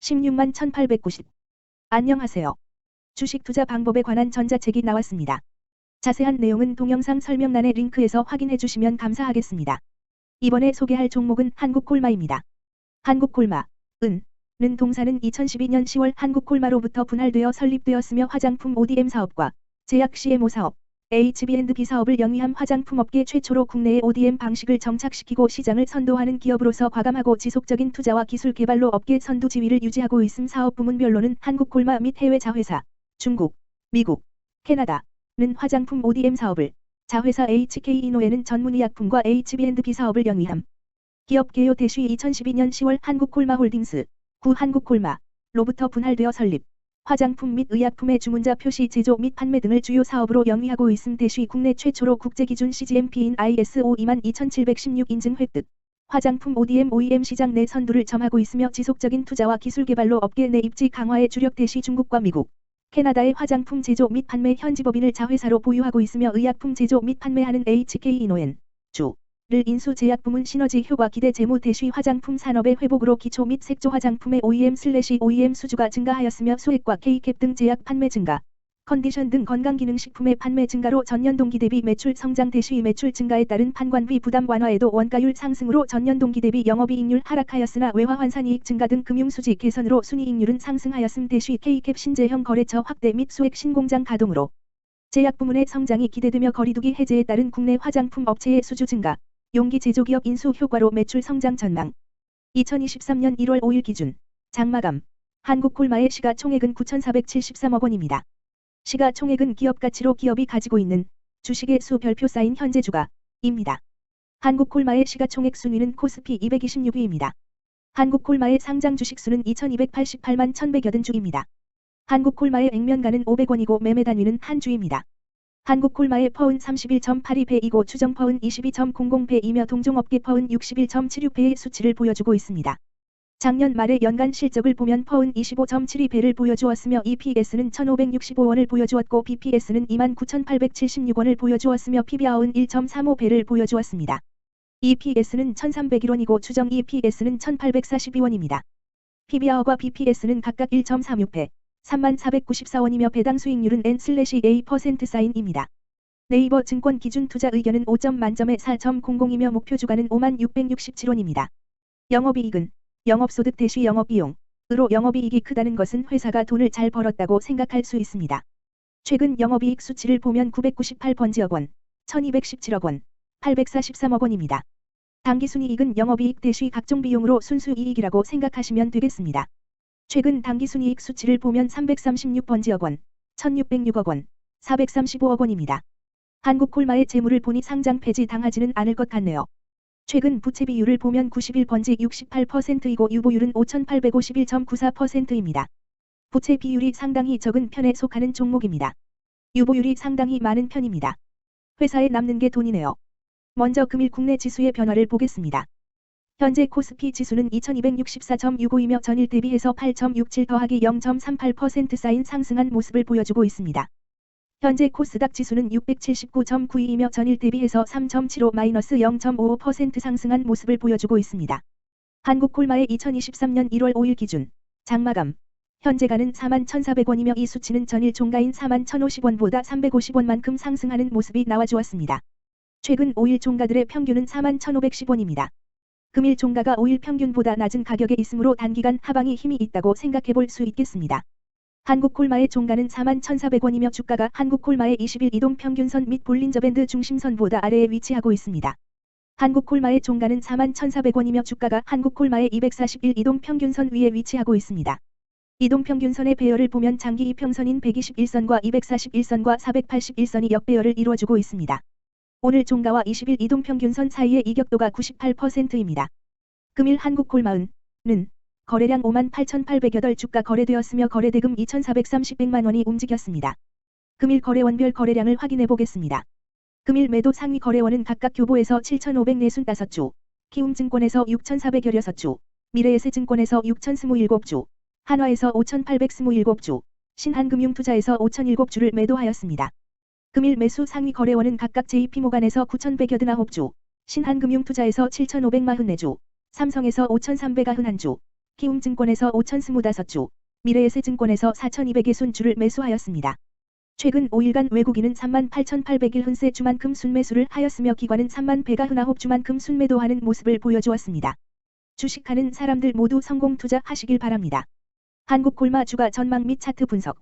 16만 1890. 안녕하세요. 주식 투자 방법에 관한 전자책이 나왔습니다. 자세한 내용은 동영상 설명란의 링크에서 확인해 주시면 감사하겠습니다. 이번에 소개할 종목은 한국콜마입니다. 한국콜마, 은, 는 동사는 2012년 10월 한국콜마로부터 분할되어 설립되었으며 화장품 ODM 사업과 제약 CMO 사업, HB&B 사업을 영위한 화장품 업계 최초로 국내에 ODM 방식을 정착시키고 시장을 선도하는 기업으로서 과감하고 지속적인 투자와 기술 개발로 업계 선두 지위를 유지하고 있음 사업 부문별로는 한국 콜마 및 해외 자회사, 중국, 미국, 캐나다는 화장품 ODM 사업을, 자회사 HK이노에는 전문의약품과 HB&B 사업을 영위함. 기업 개요 대시 2012년 10월 한국콜마홀딩스, 구 한국콜마, 로부터 분할되어 설립. 화장품 및 의약품의 주문자 표시 제조 및 판매 등을 주요 사업으로 영위하고 있음 대시 국내 최초로 국제기준 CGMP인 ISO 22716 인증 획득. 화장품 ODM OEM 시장 내 선두를 점하고 있으며 지속적인 투자와 기술 개발로 업계 내 입지 강화에 주력 대시 중국과 미국, 캐나다의 화장품 제조 및 판매 현지 법인을 자회사로 보유하고 있으며 의약품 제조 및 판매하는 HK이노엔, 주, 를 인수 제약 부문 시너지 효과 기대 재무 대시 화장품 산업의 회복으로 기초 및 색조 화장품의 OEM 슬래시 OEM 수주가 증가하였으며 소액과 K캡 등 제약 판매 증가, 컨디션 등 건강기능식품의 판매 증가로 전년 동기 대비 매출 성장 대시 매출 증가에 따른 판관비 부담 완화에도 원가율 상승으로 전년 동기 대비 영업이익률 하락하였으나 외화 환산이익 증가 등 금융수지 개선으로 순이익률은 상승하였음 대시 K캡 신재형 거래처 확대 및 소액 신공장 가동으로 제약 부문의 성장이 기대되며 거리두기 해제에 따른 국내 화장품 업체의 수주 증가, 용기 제조기업 인수 효과로 매출 성장 전망. 2023년 1월 5일 기준 장마감 한국콜마의 시가총액은 9,473억 원입니다. 시가총액은 기업 가치로 기업이 가지고 있는 주식의 수 별표 쌓인 현재 주가입니다. 한국콜마의 시가총액 순위는 코스피 226위입니다. 한국콜마의 상장 주식수는 2,288만 1,180주입니다. 한국콜마의 액면가는 500원이고 매매 단위는 한 주입니다. 한국 콜마의 퍼은 31.82배이고 추정 퍼은 22.00배이며 동종업계 퍼은 61.76배의 수치를 보여주고 있습니다. 작년 말의 연간 실적을 보면 퍼은 25.72배를 보여주었으며 EPS는 1,565원을 보여주었고 BPS는 29,876원을 보여주었으며 PBR은 1.35배를 보여주었습니다. EPS는 1,301원이고 추정 EPS는 1,842원입니다. PBR과 BPS는 각각 1.36배, 3494원이며 배당 수익률은 N/A% 사인입니다. 네이버 증권 기준 투자 의견은 5점 만점에 4.00이며 목표 주가는 5만 667원입니다. 영업이익은 영업소득 대시 영업비용 으로 영업이익이 크다는 것은 회사가 돈을 잘 벌었다고 생각할 수 있습니다. 최근 영업이익 수치를 보면 998번지억 원, 1217억 원, 843억 원입니다. 당기순이익은 영업이익 대시 각종 비용으로 순수이익이라고 생각하시면 되겠습니다. 최근 당기순이익 수치를 보면 336번 지억 원, 1606억 원, 435억 원입니다. 한국콜마의 재물을 보니 상장 폐지 당하지는 않을 것 같네요. 최근 부채 비율을 보면 91번지 68%이고 유보율은 5851.94%입니다. 부채 비율이 상당히 적은 편에 속하는 종목입니다. 유보율이 상당히 많은 편입니다. 회사에 남는 게 돈이네요. 먼저 금일 국내 지수의 변화를 보겠습니다. 현재 코스피 지수는 2264.65이며 전일 대비해서 8.67 더하기 0.38% 쌓인 상승한 모습을 보여주고 있습니다. 현재 코스닥 지수는 679.92이며 전일 대비해서 3.75 마이너스 0.55% 상승한 모습을 보여주고 있습니다. 한국콜마의 2023년 1월 5일 기준 장마감 현재가는 41,400원이며 이 수치는 전일 종가인 41,050원보다 350원만큼 상승하는 모습이 나와주었습니다. 최근 5일 종가들의 평균은 41,510원입니다. 금일 종가가 5일 평균보다 낮은 가격에 있으므로 단기간 하방이 힘이 있다고 생각해 볼 수 있겠습니다. 한국콜마의 종가는 41,400원이며 주가가 한국콜마의 20일 이동 평균선 및 볼린저밴드 중심선보다 아래에 위치하고 있습니다. 한국콜마의 종가는 41,400원이며 주가가 한국콜마의 241 이동 평균선 위에 위치하고 있습니다. 이동 평균선의 배열을 보면 장기 이평선인 121선과 241선과 481선이 역배열을 이루어주고 있습니다. 오늘 종가와 20일 이동평균선 사이의 이격도가 98%입니다. 금일 한국콜마은는 거래량 58,808 주가 거래되었으며 거래대금 2,430백만 원이 움직였습니다. 금일 거래원별 거래량을 확인해 보겠습니다. 금일 매도 상위 거래원은 각각 교보에서 7,545주, 키움증권에서 6,416주, 미래에셋증권에서 6,027주, 한화에서 5,827주, 신한금융투자에서 5,007주를 매도하였습니다. 금일 매수 상위 거래원은 각각 JP모간에서 9,189주, 신한금융투자에서 7,544주, 삼성에서 5,391주, 키움증권에서 5,025주, 미래에셋증권에서 4,200개 매수하였습니다. 최근 5일간 외국인은 38,801 흔세 주만큼 순매수를 하였으며 기관은 3만 배가 흔하홉 주만큼 순매도하는 모습을 보여주었습니다. 주식하는 사람들 모두 성공 투자하시길 바랍니다. 한국 골마 주가 전망 및 차트 분석